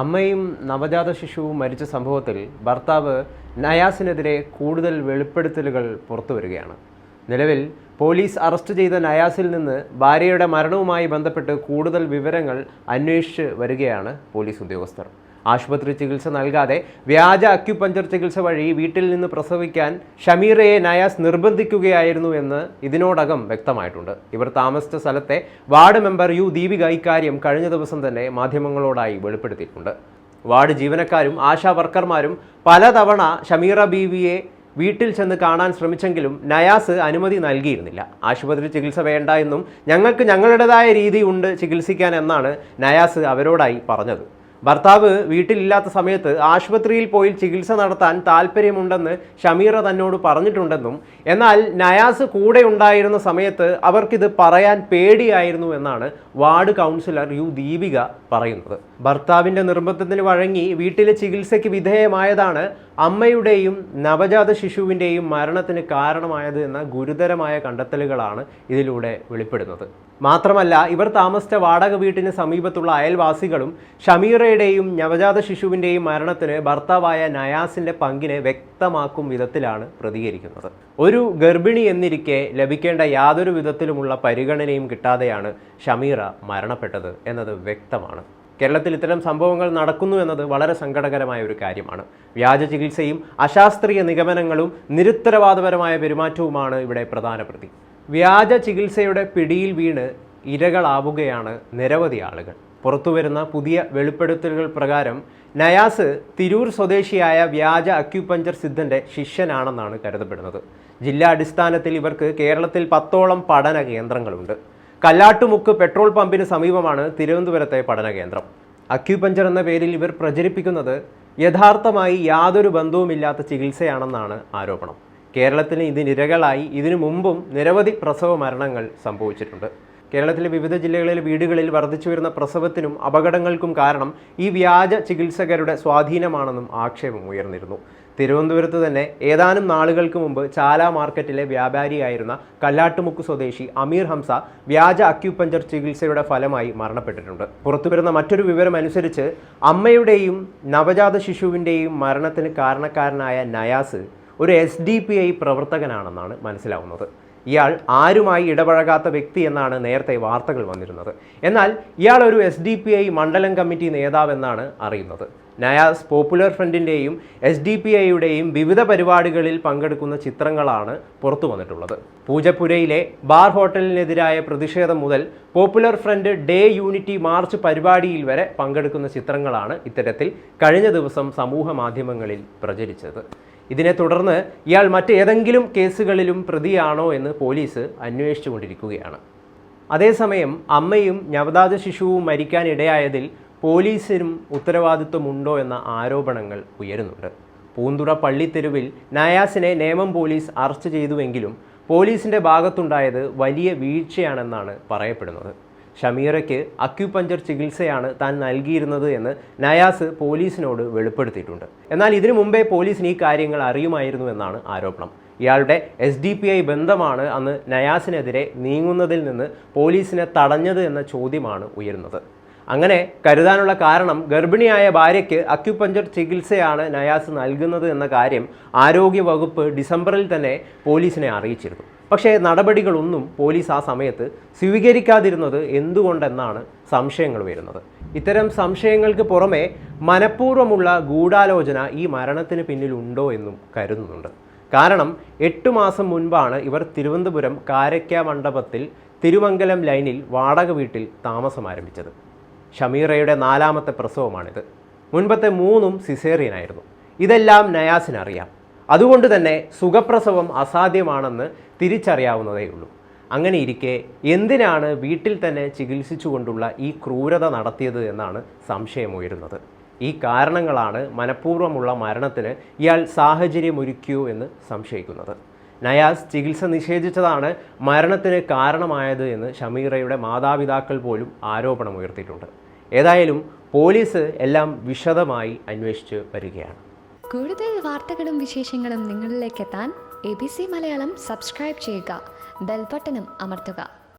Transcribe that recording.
അമ്മയും നവജാത ശിശുവും മരിച്ച സംഭവത്തിൽ ഭർത്താവ് നയാസിനെതിരെ കൂടുതൽ വെളിപ്പെടുത്തലുകൾ പുറത്തുവരികയാണ് നിലവിൽ പോലീസ് അറസ്റ്റ് ചെയ്ത നയാസിൽ നിന്ന് ഭാര്യയുടെ മരണവുമായി ബന്ധപ്പെട്ട് കൂടുതൽ വിവരങ്ങൾ അന്വേഷിച്ച് വരികയാണ് പോലീസ് ഉദ്യോഗസ്ഥർ. ആശുപത്രി ചികിത്സ നൽകാതെ വ്യാജ അക്യുപഞ്ചർ ചികിത്സ വഴി വീട്ടിൽ നിന്ന് പ്രസവിക്കാൻ ഷമീറയെ നയാസ് നിർബന്ധിക്കുകയായിരുന്നു എന്ന് ഇതിനോടകം വ്യക്തമായിട്ടുണ്ട്. ഇവർ താമസിച്ച സ്ഥലത്തെ വാർഡ് മെമ്പർ യു ദീപിക ഇക്കാര്യം കഴിഞ്ഞ ദിവസം തന്നെ മാധ്യമങ്ങളോടായി വെളിപ്പെടുത്തിയിട്ടുണ്ട്. വാർഡ് ജീവനക്കാരും ആശാ വർക്കർമാരും പലതവണ ഷമീറ ബീവിയെ വീട്ടിൽ ചെന്ന് കാണാൻ ശ്രമിച്ചെങ്കിലും നയാസ് അനുമതി നൽകിയിരുന്നില്ല. ആശുപത്രി ചികിത്സ വേണ്ട എന്നും ഞങ്ങൾക്ക് ഞങ്ങളുടേതായ രീതിയുണ്ട് ചികിത്സിക്കാൻ എന്നാണ് നയാസ് അവരോടായി പറഞ്ഞത്. ഭർത്താവ് വീട്ടിലില്ലാത്ത സമയത്ത് ആശുപത്രിയിൽ പോയി ചികിത്സ നടത്താൻ താല്പര്യമുണ്ടെന്ന് ഷമീറ തന്നോട് പറഞ്ഞിട്ടുണ്ടെന്നും എന്നാൽ നയാസ് കൂടെ ഉണ്ടായിരുന്ന സമയത്ത് അവർക്കിത് പറയാൻ പേടിയായിരുന്നു എന്നാണ് വാർഡ് കൗൺസിലർ യു ദീപിക പറയുന്നത്. ഭർത്താവിന്റെ നിർബന്ധത്തിന് വഴങ്ങി വീട്ടിലെ ചികിത്സയ്ക്ക് വിധേയമായതാണ് അമ്മയുടെയും നവജാത ശിശുവിന്റെയും മരണത്തിന് കാരണമായത് എന്ന ഗുരുതരമായ കണ്ടെത്തലുകളാണ് ഇതിലൂടെ വെളിപ്പെടുന്നത്. മാത്രമല്ല ഇവർ താമസിച്ച വാടക വീട്ടിന് സമീപത്തുള്ള അയൽവാസികളും ഷമീറയുടെയും നവജാത ശിശുവിന്റെയും മരണത്തിന് ഭർത്താവായ നയാസിന്റെ പങ്കിനെ വ്യക്തമാക്കും വിധത്തിലാണ് പ്രതികരിക്കുന്നത്. ഒരു ഗർഭിണി എന്നിരിക്കെ ലഭിക്കേണ്ട യാതൊരു വിധത്തിലുമുള്ള പരിഗണനയും കിട്ടാതെയാണ് ഷമീറ മരണപ്പെട്ടത് എന്നത് വ്യക്തമാണ്. കേരളത്തിൽ ഇത്തരം സംഭവങ്ങൾ നടക്കുന്നു എന്നത് വളരെ സങ്കടകരമായ ഒരു കാര്യമാണ്. വ്യാജ ചികിത്സയും അശാസ്ത്രീയ നിഗമനങ്ങളും നിരുത്തരവാദപരമായ പെരുമാറ്റവുമാണ് ഇവിടെ പ്രധാന പ്രതി. വ്യാജ ചികിത്സയുടെ പിടിയിൽ വീണ് ഇരകളാവുകയാണ് നിരവധി ആളുകൾ. പുറത്തുവരുന്ന പുതിയ വെളിപ്പെടുത്തലുകൾ പ്രകാരം നയാസ് തിരൂർ സ്വദേശിയായ വ്യാജ അക്യുപഞ്ചർ സിദ്ധന്റെ ശിഷ്യനാണെന്നാണ് കരുതപ്പെടുന്നത്. ജില്ലാടിസ്ഥാനത്തിൽ ഇവർക്ക് കേരളത്തിൽ പത്തോളം പഠന കേന്ദ്രങ്ങളുണ്ട്. കല്ലാട്ടുമുക്ക് പെട്രോൾ പമ്പിന് സമീപമാണ് തിരുവനന്തപുരത്തെ പഠന കേന്ദ്രം അക്യുപഞ്ചർ എന്ന പേരിൽ ഇവർ പ്രചരിപ്പിക്കുന്നത് യഥാർത്ഥമായി യാതൊരു ബന്ധവുമില്ലാത്ത ചികിത്സയാണെന്നാണ് ആരോപണം. കേരളത്തിന് ഇതിനിരകളായി ഇതിനു മുമ്പും നിരവധി പ്രസവ മരണങ്ങൾ സംഭവിച്ചിട്ടുണ്ട്. കേരളത്തിലെ വിവിധ ജില്ലകളിലെ വീടുകളിൽ വർദ്ധിച്ചു വരുന്ന പ്രസവത്തിനും അപകടങ്ങൾക്കും കാരണം ഈ വ്യാജ ചികിത്സകരുടെ സ്വാധീനമാണെന്നും ആക്ഷേപം ഉയർന്നിരുന്നു. തിരുവനന്തപുരത്ത് തന്നെ ഏതാനും നാളുകൾക്ക് മുമ്പ് ചാല മാർക്കറ്റിലെ വ്യാപാരിയായിരുന്ന കല്ലാട്ടുമുക്ക് സ്വദേശി അമീർ ഹംസ വ്യാജ അക്യുപഞ്ചർ ചികിത്സയുടെ ഫലമായി മരണപ്പെട്ടിട്ടുണ്ട്. പുറത്തുവരുന്ന മറ്റൊരു വിവരം അനുസരിച്ച് അമ്മയുടെയും നവജാത ശിശുവിന്റെയും മരണത്തിന് കാരണക്കാരനായ നയാസ് ഒരു എസ് ഡി പി ഐ പ്രവർത്തകനാണെന്നാണ് മനസ്സിലാവുന്നത്. ഇയാൾ ആരുമായി ഇടപഴകാത്ത വ്യക്തി എന്നാണ് നേരത്തെ വാർത്തകൾ വന്നിരുന്നത്. എന്നാൽ ഇയാൾ ഒരു എസ് ഡി പി ഐ മണ്ഡലം കമ്മിറ്റി നേതാവെന്നാണ് അറിയുന്നത്. നയാസ് പോപ്പുലർ ഫ്രണ്ടിന്റെയും എസ് ഡി പി ഐയുടെയും വിവിധ പരിപാടികളിൽ പങ്കെടുക്കുന്ന ചിത്രങ്ങളാണ് പുറത്തു വന്നിട്ടുള്ളത്. പൂജപ്പുരയിലെ ബാർ ഹോട്ടലിനെതിരായ പ്രതിഷേധം മുതൽ popular front day unity march പരിപാടിയിൽ വരെ പങ്കെടുക്കുന്ന ചിത്രങ്ങളാണ് ഇത്തരത്തിൽ കഴിഞ്ഞ ദിവസം സമൂഹ മാധ്യമങ്ങളിൽ പ്രചരിച്ചത്. ഇതിനെ തുടർന്ന് ഇയാൾ മറ്റേതെങ്കിലും കേസുകളിലും പ്രതിയാണോ എന്ന് പോലീസ് അന്വേഷിച്ചുകൊണ്ടിരിക്കുകയാണ്. അതേസമയം അമ്മയും നവതാത ശിശുവും മരിക്കാനിടയായതിൽ പോലീസിനും ഉത്തരവാദിത്വമുണ്ടോ എന്ന ആരോപണങ്ങൾ ഉയരുന്നുണ്ട്. പൂന്തുറ പള്ളിത്തെരുവിൽ നയാസിനെ നേമം പോലീസ് അറസ്റ്റ് ചെയ്തുവെങ്കിലും പോലീസിന്റെ ഭാഗത്തുണ്ടായത് വലിയ വീഴ്ചയാണെന്നാണ് പറയപ്പെടുന്നത്. ഷമീറയ്ക്ക് അക്യുപഞ്ചർ ചികിത്സയാണ് താൻ നൽകിയിരുന്നത് എന്ന് നയാസ് പോലീസിനോട് വെളിപ്പെടുത്തിയിട്ടുണ്ട്. എന്നാൽ ഇതിനു മുമ്പേ പോലീസിന് ഈ കാര്യങ്ങൾ അറിയുമായിരുന്നു എന്നാണ് ആരോപണം. ഇയാളുടെ എസ് ഡി പി ഐ ബന്ധമാണ് അന്ന് നയാസിനെതിരെ നീങ്ങുന്നതിൽ നിന്ന് പോലീസിനെ തടഞ്ഞത് എന്ന ചോദ്യമാണ് ഉയരുന്നത്. അങ്ങനെ കരുതാനുള്ള കാരണം ഗർഭിണിയായ ഭാര്യയ്ക്ക് അക്യുപഞ്ചർ ചികിത്സയാണ് നയാസ് നൽകുന്നത് എന്ന കാര്യം ആരോഗ്യ വകുപ്പ് ഡിസംബറിൽ തന്നെ പോലീസിനെ അറിയിച്ചിരുന്നു. പക്ഷേ നടപടികളൊന്നും പോലീസ് ആ സമയത്ത് സ്വീകരിക്കാതിരുന്നത് എന്തുകൊണ്ടെന്നാണ് സംശയങ്ങൾ വരുന്നത്. ഇത്തരം സംശയങ്ങൾക്ക് പുറമെ മനഃപൂർവമുള്ള ഗൂഢാലോചന ഈ മരണത്തിന് പിന്നിലുണ്ടോ എന്നും കരുതുന്നുണ്ട്. കാരണം എട്ടു മാസം മുൻപാണ് ഇവർ തിരുവനന്തപുരം കാരയ്ക്ക മണ്ഡപത്തിൽ തിരുമംഗലം ലൈനിൽ വാടക വീട്ടിൽ താമസം ആരംഭിച്ചത് ഷമീറയുടെ നാലാമത്തെ പ്രസവമാണിത്. മുൻപത്തെ മൂന്നും സിസേറിയൻ ആയിരുന്നു. ഇതെല്ലാം നയാസിനറിയാം അതുകൊണ്ട് തന്നെ സുഖപ്രസവം അസാധ്യമാണെന്ന് തിരിച്ചറിയാവുന്നതേ ഉള്ളൂ. അങ്ങനെ ഇരിക്കെ എന്തിനാണ് വീട്ടിൽ തന്നെ ചികിത്സിച്ചുകൊണ്ടുള്ള ഈ ക്രൂരത നടത്തിയത് എന്നാണ് സംശയമുയരുന്നത്. ഈ കാരണങ്ങളാണ് മനഃപൂർവമുള്ള മരണത്തിന് ഇയാൾ സാഹചര്യമൊരുക്കിയോ എന്ന് സംശയിക്കുന്നത്. നയാസ് ചികിത്സ നിഷേധിച്ചതാണ് മരണത്തിന് കാരണമായത് എന്ന് ഷമീറയുടെ മാതാപിതാക്കൾ പോലും ആരോപണമുയർത്തിയിട്ടുണ്ട്. ഏതായാലും പോലീസ് എല്ലാം വിശദമായി അന്വേഷിച്ച് വരികയാണ്. കൂടുതൽ വാർത്തകളും വിശേഷങ്ങളും നിങ്ങളിലേക്ക് എത്താൻ A B C Malayalam subscribe ചെയ്യുക. ബെൽബട്ടനും അമർത്തുക.